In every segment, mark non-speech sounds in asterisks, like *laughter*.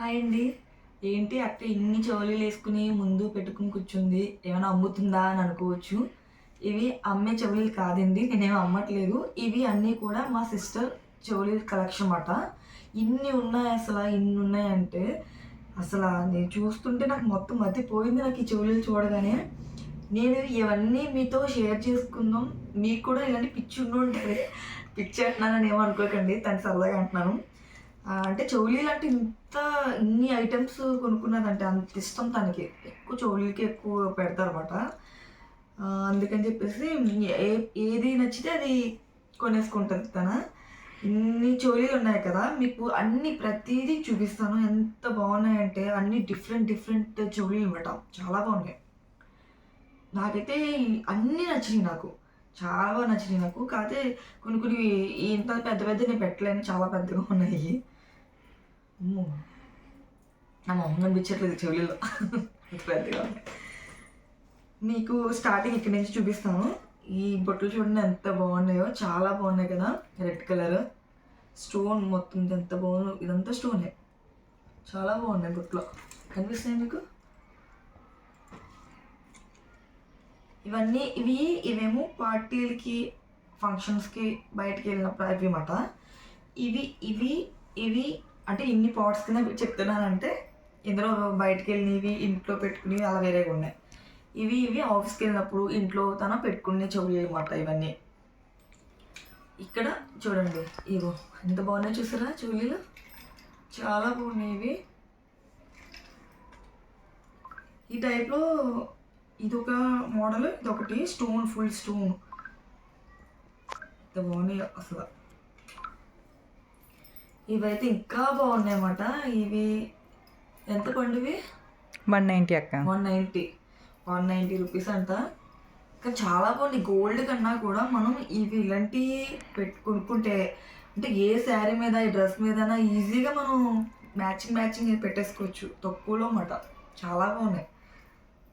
Hi అండి. ఏంటి అక్క ఇన్ని చోలీలు వేసుకుని ముందు పెట్టుకుని కూర్చుంది? ఏమైనా అమ్ముతుందా అని అనుకోవచ్చు. ఇవి అమ్మే చెవులీలు కాదండి నేనేం అమ్మట్లేదు. ఇవి అన్నీ కూడా మా సిస్టర్ చెవులీల కలెక్షన్ అన్నమాట ఇన్ని ఉన్నాయి అసలు ఇన్ని ఉన్నాయంటే అసలు నేను చూస్తుంటే నాకు మొత్తం మతిపోయింది నాకు ఈ చెవులీలు చూడగానే. నేను ఇవన్నీ మీతో షేర్ చేసుకుందాం. మీకు కూడా ఇలాంటి పిచ్చి ఉండి ఉంటుంది పిచ్చి అంటున్నానని ఏమనుకోకండి తను సరదాగా అంటున్నాను. అంటే చౌలీలు అంటే ఇంత ఇన్ని ఐటమ్స్ కొనుక్కున్నదంటే అంత ఇష్టం తనకి. ఎక్కువ చౌలీలకి ఎక్కువ పెడతారు అనమాట అందుకని చెప్పేసి ఏ ఏది నచ్చితే అది కొనేసుకుంటుంది తన. ఇన్ని చోలీలు ఉన్నాయి కదా మీకు అన్ని ప్రతిదీ చూపిస్తాను. ఎంత బాగున్నాయంటే అన్ని డిఫరెంట్ డిఫరెంట్ చోలీలు అనమాట చాలా బాగున్నాయి. నాకైతే అన్నీ నచ్చినాయి నాకు. చాలా నచ్చినాయి నాకు. కాకపోతే కొన్ని కొన్ని ఇంత పెద్ద పెద్ద నేను పెట్టలేను. చాలా పెద్దగా ఉన్నాయి. నా మొహం కనిపించట్లేదు చెవులలో. పెద్దగా మీకు స్టార్టింగ్ ఇక్కడ నుంచి చూపిస్తాను. ఈ బొట్టలు చూడండి ఎంత బాగున్నాయో. చాలా బాగున్నాయి కదా. రెడ్ కలర్ స్టోన్ మొత్తం ఎంత బాగుందో. ఇదంతా స్టోనే చాలా బాగున్నాయి బొట్లో కనిపిస్తాయి మీకు? ఇవన్నీ ఇవి ఇవేమో పార్టీలకి ఫంక్షన్స్కి బయటకు వెళ్ళినప్పుడు అవి అన్నమాట. ఇవి ఇవి ఇవి అంటే ఇన్ని పాట్స్ కింద చెప్తున్నానంటే ఇందులో బయటకు వెళ్ళినవి ఇంట్లో పెట్టుకునేవి అలా వేరేగా ఉన్నాయి. ఇవి ఇవి ఆఫీస్కి వెళ్ళినప్పుడు ఇంట్లో తన పెట్టుకునే చెవులు అనమాట ఇవన్నీ. ఇక్కడ చూడండి ఇవో ఎంత బాగున్నాయి చూసారా చెవులు? చాలా బాగున్నాయి ఈ టైప్లో ఇదొక మోడల్ ఇదొకటి స్టోన్ ఫుల్ స్టోన్ ఎంత బాగున్నాయి అసలు. ఇవైతే ఇంకా బాగున్నాయి అన్నమాట ఇవి ఎంత పండువి వన్ నైంటీ అక్క. One ninety one ninety rupees అంట. కానీ చాలా బాగుంది. గోల్డ్ కన్నా కూడా మనం ఇవి ఇలాంటి పెట్టు కొనుక్కుంటే అంటే ఏ శారీ మీద ఈ డ్రెస్ మీదైనా ఈజీగా మనం మ్యాచింగ్ మ్యాచింగ్ పెట్టేసుకోవచ్చు. తక్కువలో అన్నమాట. చాలా బాగున్నాయి.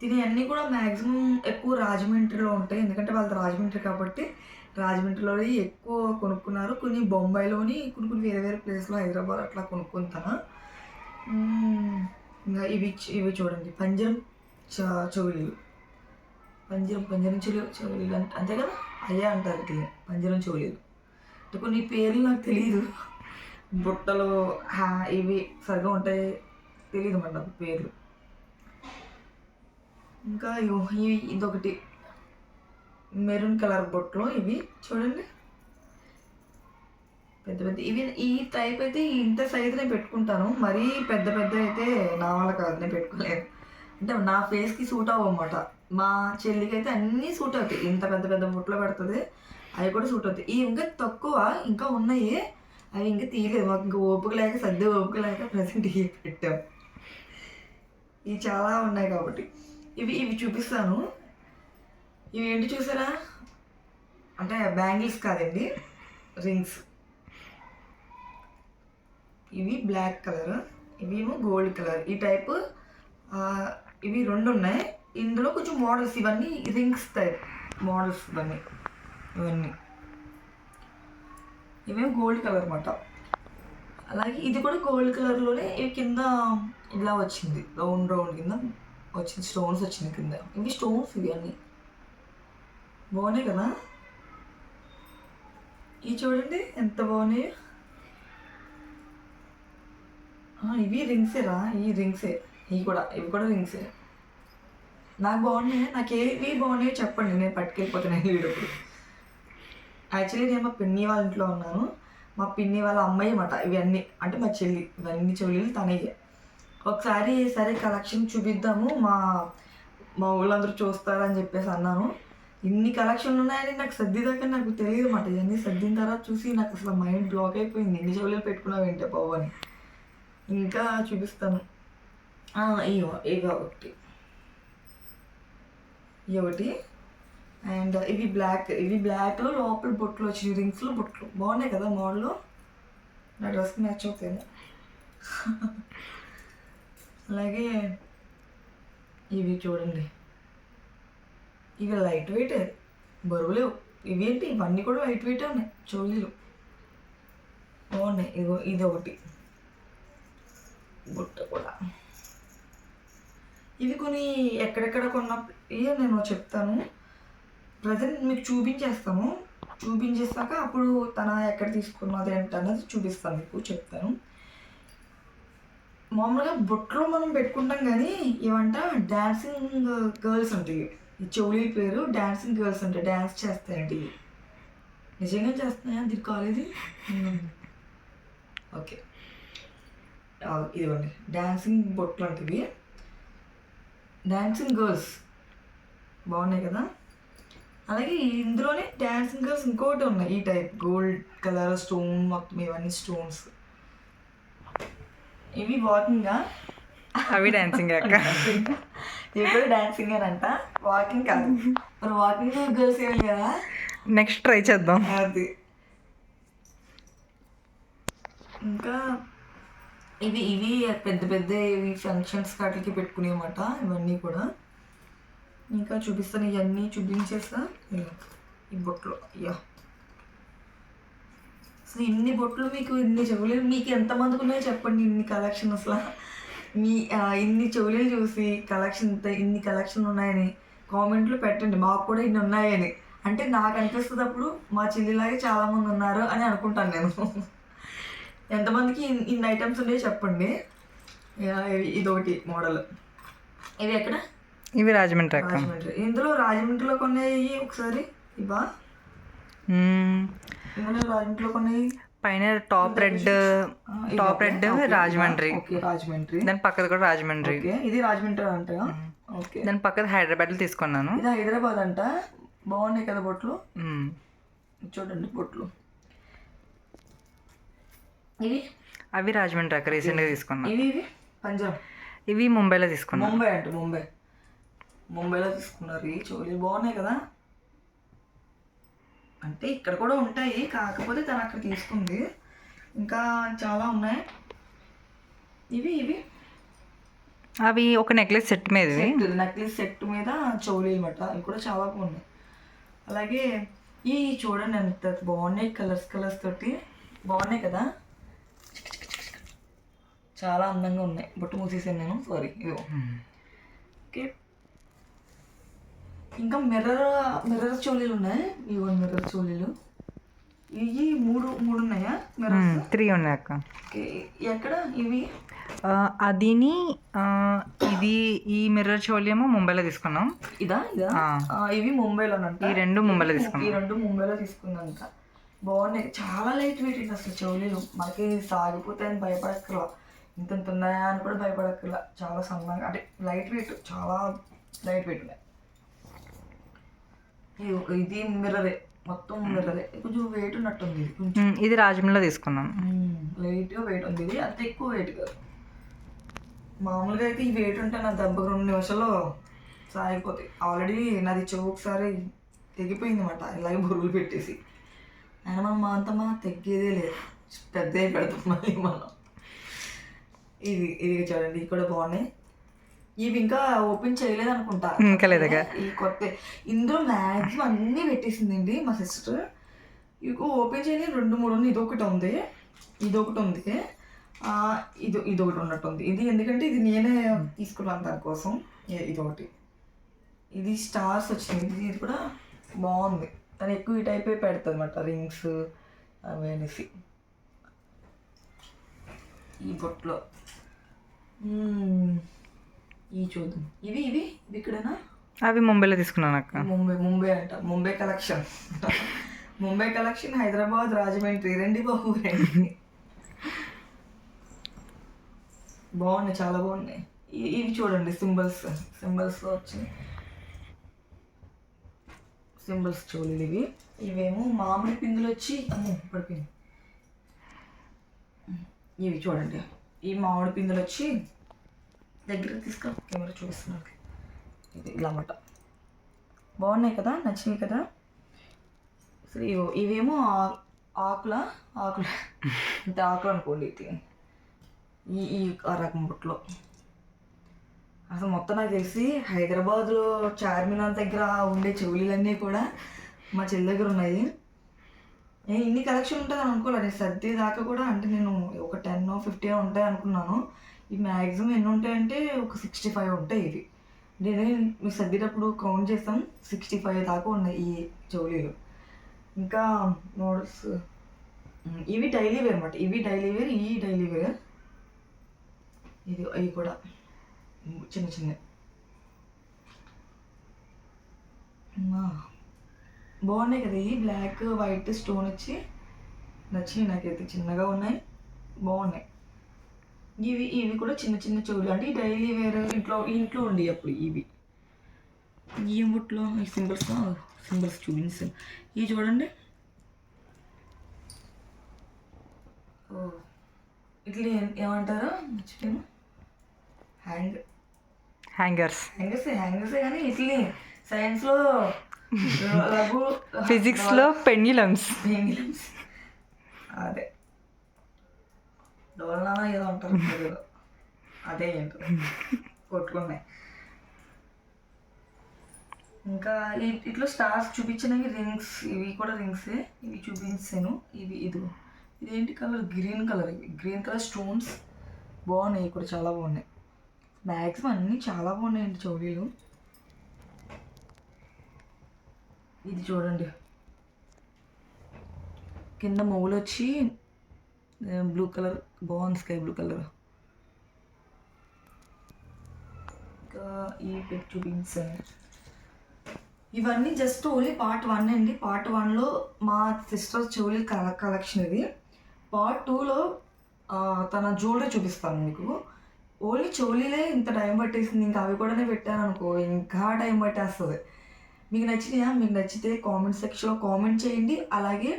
తిని అన్నీ కూడా మ్యాక్సిమం ఎక్కువ రాజమండ్రిలో ఉంటాయి. ఎందుకంటే వాళ్ళది రాజమండ్రి కాబట్టి రాజమండ్రిలో ఎక్కువ కొనుక్కున్నారు. కొన్ని బొంబాయిలోని కొన్ని కొన్ని వేరే వేరే ప్లేస్లో హైదరాబాద్ అట్లా కొనుక్కుంటాను ఇంకా ఇవి ఇవి చూడండి. పంజరం చ చెవులీలు పంజరం పంజరం చెవులు చెవులీలు అంటే అంతే కదా? అయ్యే అంటారు ఇట్లా పంజరం చెవులీలు అంటే కొన్ని పేర్లు నాకు తెలియదు బుట్టలు హా ఇవి సరిగా ఉంటాయి తెలియదు అన్నమాట పేర్లు. ఇంకా ఇవి ఇదొకటి. మెరూన్ కలర్ బొట్లు ఇవి చూడండి. పెద్ద పెద్ద ఇవి ఈ టైప్ అయితే ఇంత సైజు నేను పెట్టుకుంటాను. మరీ పెద్ద పెద్ద అయితే నా వల్ల కాదు నేను పెట్టుకోలేను అంటే నా ఫేస్కి సూట్ అవ్వమాట. మా చెల్లికి అయితే అన్నీ సూట్ అవుతాయి. ఇంత పెద్ద పెద్ద బొట్లు పెడుతుంది అవి కూడా సూట్ అవుతాయి. ఇవి ఇంకా తక్కువ ఇంకా ఉన్నాయి. అవి ఇంకా తీయలేదు. మాకు ఇంకా ఓపిక లేక సర్ది ఓపిక లేక ప్రజెంట్ ఇవి పెట్టాం. ఇవి చాలా ఉన్నాయి కాబట్టి. ఇవి ఇవి చూపిస్తాను. ఇవి ఏంటి చూసారా? అంటే బ్యాంగిల్స్ కాదండి రింగ్స్. ఇవి బ్లాక్ కలర్ ఇవి ఏమో గోల్డ్ కలర్. ఈ టైప్ ఇవి రెండు ఉన్నాయి. ఇందులో కొంచెం మోడల్స్ ఇవన్నీ రింగ్స్ టైప్ మోడల్స్ ఇవన్నీ. ఇవన్నీ. ఇవేమో గోల్డ్ కలర్ అనమాట అలాగే ఇది కూడా గోల్డ్ కలర్లోనే ఇవి కింద ఇలా వచ్చింది. రౌండ్ రౌండ్ కింద వచ్చింది. స్టోన్స్ వచ్చింది కింద. ఇవి స్టోన్స్ ఇవి అన్నీ. బాగున్నాయి కదా? ఇవి చూడండి ఎంత బాగున్నాయి. ఇవి రింగ్సేరా ఈ రింగ్సే ఇవి కూడా ఇవి కూడా రింగ్సే నాకు బాగున్నాయి నాకు ఏవి బాగున్నాయో చెప్పండి నేను పట్టుకెళ్ళిపోతున్నాను వీడప్పుడు యాక్చువల్లీ నేను మా పిన్ని వాళ్ళ ఇంట్లో ఉన్నాను. మా పిన్ని వాళ్ళ అమ్మాయి మాట ఇవన్నీ. అంటే మా చెల్లి ఇవన్నీ చెల్లెలు తనయ్యే ఒకసారి సరే కలెక్షన్ చూపిద్దాము మా మా ఊళ్ళందరూ చూస్తారని చెప్పేసి అన్నాను. ఇన్ని కలెక్షన్లు ఉన్నాయని నాకు సర్దిదాకా నాకు తెలియదు అన్నమాట ఇవన్నీ సర్దిన తర్వాత చూసి నాకు అసలు మైండ్ బ్లాక్ అయిపోయింది. ఎన్ని చెవులు పెట్టుకున్నావు ఏంటో బాబు అని. ఇంకా చూపిస్తాను. ఇవో ఇగో ఇవి ఒకటి. ఇవి ఒకటి. అండ్ ఇవి బ్లాక్ ఇవి బ్లాక్లో లోపల బొట్లు వచ్చినాయి. రింగ్స్లో బొట్లు. బాగున్నాయి కదా మోడల్? నా డ్రెస్కి మ్యాచ్ అవుతాయి. అలాగే ఇవి చూడండి. ఇవి లైట్ వెయిట్ బరువు లేవు. ఇవేంటి? ఇవన్నీ కూడా లైట్ వెయిట్ ఉన్నాయి చోలీలు బాగున్నాయి. ఇగో ఇది ఒకటి బుట్ట కూడా. ఇవి కొన్ని ఎక్కడెక్కడ కొన్న నేను చెప్తాను. ప్రజెంట్ మీకు చూపించేస్తాము చూపించేసాక అప్పుడు తన ఎక్కడ తీసుకున్నది ఏంటి అన్నది చూపిస్తాను మీకు చెప్తాను. మామూలుగా బొట్లో మనం పెట్టుకుంటాం కానీ ఇవంట డాన్సింగ్ గర్ల్స్ ఉంటాయి. ఈ పేరు డాన్సింగ్ గర్ల్స్ ఉంటాయి డాన్స్ చేస్తాయండి. నిజంగా చేస్తున్నాయా? దీని కాలేజీ ఓకే ఆ, ఇదిగోండి. డాన్సింగ్ బొట్లు అంటివి డాన్సింగ్ గర్ల్స్ బాగున్నాయి కదా? అలాగే ఇందులోనే డాన్సింగ్ గర్ల్స్ ఇంకోటి ఉన్నాయి. ఈ టైప్ గోల్డ్ కలర్ స్టోన్ మొత్తం ఇవన్నీ స్టోన్స్ ఇవి వాకింగా అవి డాన్సింగ్ అక్క. *laughs* ఇవి కూడా డాన్సింగ్ అంట. వాకింగ్ కాదు. మరి వాకింగ్ గర్ల్స్ లేదా? నెక్స్ట్ ట్రై చేద్దాం. అది. ఇంకా ఇవి ఇవి పెద్ద పెద్ద ఇవి ఫంక్షన్స్ కాటికి పెట్టుకునేమాట ఇవన్నీ కూడా. ఇంకా చూపిస్తాను ఇవన్నీ చూపించేస్తా. ఈ బొట్లు అయ్యా. అసలు ఇన్ని బొట్లు మీకు ఇన్ని చెవులు మీకు ఎంతమందికి ఉన్నాయో చెప్పండి ఇన్ని కలెక్షన్ అసలు మీ ఇన్ని చెవులు చూసి కలెక్షన్ ఇంత ఇన్ని కలెక్షన్ ఉన్నాయని కామెంట్లు పెట్టండి. మాకు కూడా ఇన్ని ఉన్నాయని. అంటే నాకు అనిపిస్తుంది అప్పుడు మా చెల్లిలాగే చాలా మంది ఉన్నారు అని అనుకుంటాను నేను. ఎంతమందికి ఇన్- ఇన్ని ఐటమ్స్ ఉన్నాయో చెప్పండి. ఇదొకటి మోడల్ ఇవి ఎక్కడ? ఇవి రాజమండ్రి రాజమండ్రి. ఇందులో రాజమండ్రిలో కొన్నాయి ఒకసారి ఇవా రాజమండ్రిలో కొన్నాయి పైన top red? Top red Rajahmundry. Rajahmundry. దాని పక్కది కూడా రాజమండ్రి. ఇది రాజమండ్రి అంటగా ఓకే. దాని పక్కది హైదరాబాద్లో తీసుకున్నాను. ఇది హైదరాబాద్ అంట? బాగున్నాయి కదా బొట్లు. చూడండి బొట్లు. ఇవి? అవి రాజమండ్రి అక్క రీసెంట్గా తీసుకున్నాను ఇవి ఇవి? పంజాబ్. ఇవి ముంబైలో తీసుకున్నాను ముంబై అంట ముంబై. ముంబైలో తీసుకున్నారు ఈ చోళీలు బాగున్నాయి కదా? అంటే ఇక్కడ కూడా ఉంటాయి కాకపోతే తను అక్కడ తీసుకుంది. ఇంకా చాలా ఉన్నాయి. ఇవి ఇవి. అవి ఒక నెక్లెస్ సెట్ మీద నెక్లెస్ సెట్ మీద చౌలీలు అనమాట ఇవి కూడా చాలా బాగున్నాయి. అలాగే ఈ చూడండి ఎంత బాగున్నాయి కలర్స్ కలర్స్ తోటి. బాగున్నాయి కదా? చాలా అందంగా ఉన్నాయి. బొట్టు మూసేసాను నేను. సారీ ఇదిగో. ఓకే ఇంకా మిర్రర్ మిర్రర్ చోలీలు ఉన్నాయి. ఇవో మిర్రర్ చోలీలు ఇవి మూడు మూడు ఉన్నాయా? త్రీ ఉన్నాయి అక్క. ఎక్కడ? ఇవి? అదిని ఇది ఈ మిర్రర్ చోలేమో ముంబైలో తీసుకున్నాం. ఇదా? ఇదా? ఇవి ముంబైలోనంట ఈ రెండు ముంబైలో ఈ తీసుకున్నాం. రెండు ముంబైలో తీసుకున్నాక బాగున్నాయి. చాలా లైట్ వెయిట్ అండి అసలు చౌలీలు మనకి సాగిపోతాయని భయపడక్కర్లా. ఇంత ఇంత ఉన్నాయా అని కూడా భయపడక్కర్లా. చాలా సన్నగా అంటే లైట్ వెయిట్ చాలా లైట్ వెయిట్ ఉన్నాయి. ఇది మిర్రరే. మొత్తం మిర్రరే. కొంచెం వెయిట్ ఉన్నట్టుంది ఇది కొంచెం. ఇది రాజమండ్రిలో తీసుకున్నాం. లైట్గా వెయిట్ ఉంది. ఇది అంత ఎక్కువ వెయిట్ కాదు. మామూలుగా అయితే ఈ వెయిట్ ఉంటే నా దెబ్బకు రెండు నిమిషాల్లో సాగిపోతాయి. ఆల్రెడీ నాది చెవు ఒకసారి తెగిపోయింది అనమాట ఇలాగే బురుగులు పెట్టేసి. అయినా మనం మా అంత మా తగ్గేదే లేదు. పెద్ద పెడతాం మళ్ళీ మనం. ఇది ఇది చూడండి. ఇది కూడా బాగున్నాయి. ఇవి ఇంకా ఓపెన్ చేయలేదు అనుకుంటా ఇంకా లేదుగా. ఈ కొత్త ఇందులో మ్యాక్సిమం అన్నీ పెట్టేసిందండి మా సిస్టర్. ఇవి ఓపెన్ చేయలేదు రెండు మూడు ఉన్నాయి. ఇదొకటి ఉంది. ఇదొకటి ఉంది. ఇది ఇదొకటి ఉన్నట్టుంది ఇది ఎందుకంటే ఇది నేనే తీసుకున్నాను దానికోసం. ఇదొకటి. ఇది స్టార్స్ వచ్చినాయి. ఇది ఇది కూడా బాగుంది. తను ఎక్కువ ఈ టైపే పెడుతుంది అనమాట రింగ్స్ అవి అనేసి. ఈ బొట్లో ఈ చూద్దాం ఇవి ఇవి? ఇవి ఇక్కడేనా? అవి ముంబైలో తీసుకున్నాను అక్క. ముంబై ముంబై అంట. ముంబై కలెక్షన్. ముంబై కలెక్షన్ హైదరాబాద్ రాజమండ్రి. రండి బాబు రండి. బాగున్నాయి చాలా బాగున్నాయి. ఇవి చూడండి సింబల్స్. సింబల్స్లో వచ్చినాయి సింబల్స్ చూడలేదు ఇవి. ఇవేమో మామిడి పిందులు వచ్చి అమ్మో పడిపోయింది ఇవి చూడండి. ఈ మామిడి పిందులు వచ్చి దగ్గర తీసుకో. కెమెరా చూపిస్తున్నాను ఇది ఇలా అన్నమాట. బాగున్నాయి కదా? నచ్చినాయి కదా? సరే ఇవో ఇవేమో ఆకుల? ఆకుల? *laughs* ఇంత ఆకులు అనుకోండి ఇది. ఈ ఈ ఆ రకం బుట్లో అసలు మొత్తం నాకు తెలిసి హైదరాబాద్లో చార్మినార్ దగ్గర ఉండే చెవులీలన్నీ కూడా మా చెల్లి దగ్గర ఉన్నాయి. నేను ఇన్ని కలెక్షన్ ఉంటుంది అనుకోలేదు. సర్ది దాకా కూడా అంటే నేను ఒక టెన్ ఫిఫ్టీన్ ఉంటాయి అనుకున్నాను. ఈ మ్యాక్సిమం ఎన్ని ఉంటాయంటే ఒక సిక్స్టీ ఫైవ్ ఉంటాయి ఇవి. నేను మీకు సర్దేటప్పుడు కౌంట్ చేస్తాం. సిక్స్టీ ఫైవ్ దాకా ఉన్నాయి ఈ చౌలీలు ఇంకా మోడల్స్ ఇవి డైలీ వేర్ అనమాట ఇవి డైలీ వేర్ ఈ డైలీ వేర్. ఇది అవి కూడా చిన్న చిన్న బాగున్నాయి కదా ఈ బ్లాక్ వైట్ స్టోన్ వచ్చి నచ్చినాయి నాకైతే చిన్నగా ఉన్నాయి. బాగున్నాయి. ఇవి ఇవి కూడా చిన్న చిన్న చెవులు. అంటే డైలీ వేర్ ఇంట్లో ఇంట్లో ఉండి అప్పుడు ఇవి. ఈ ముట్లో ఈ సింబల్స్ సింబల్స్ చూపించాను ఇవి చూడండి. ఓ ఇట్లా ఏమంటారు? మర్చిపోయాను. హ్యాంగ్. హ్యాంగర్స్. హ్యాంగర్స్ హ్యాంగర్స్ కానీ ఇట్లే. సైన్స్లో *laughs* ఫిజిక్స్లో పెండ్యులమ్స్ పెంగిలమ్స్ అదే. డోల్నా ఏదో అంటారు తెలుగులో. అదే ఏంటో. కొట్టుకున్నాయి. ఇంకా ఇట్లా స్టార్స్ చూపించినవి రింగ్స్ ఇవి కూడా రింగ్సే ఇవి చూపించాను. ఇవి ఇది ఇదేంటి కలర్? Green colour. ఇవి గ్రీన్ కలర్ స్టోన్స్ బాగున్నాయి కూడా చాలా బాగున్నాయి. మ్యాక్సిమం అన్నీ చాలా బాగున్నాయండి చౌలీలు ఇది చూడండి. కింద మొగులు వచ్చి బ్లూ కలర్ బాగుంది స్కై బ్లూ కలర్. ఇంకా ఈ పెట్ చూపించండి ఇవన్నీ జస్ట్ ఓన్లీ పార్ట్ వన్ అండి. పార్ట్ వన్లో మా సిస్టర్ చెవులి కల కలెక్షన్ ఇది. పార్ట్ టూలో తన జ్యువెలరీ చూపిస్తాను మీకు. ఓన్లీ చెవులీలే ఇంత టైం పట్టేసింది. ఇంకా అవి కూడానే పెట్టాను అనుకో ఇంకా టైం పట్టేస్తుంది. మీకు నచ్చినాయా? మీకు నచ్చితే కామెంట్ సెక్షన్లో కామెంట్ చేయండి. అలాగే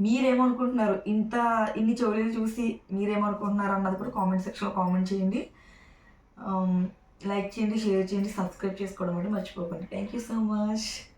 మీరేమనుకుంటున్నారు? ఇంత ఇన్ని చెవులు చూసి మీరేమనుకుంటున్నారు అన్నది కూడా కామెంట్ సెక్షన్లో కామెంట్ చేయండి. Um, లైక్ చేయండి షేర్ చేయండి సబ్స్క్రైబ్ చేసుకోవడం అంటే మర్చిపోకండి. Thank you so much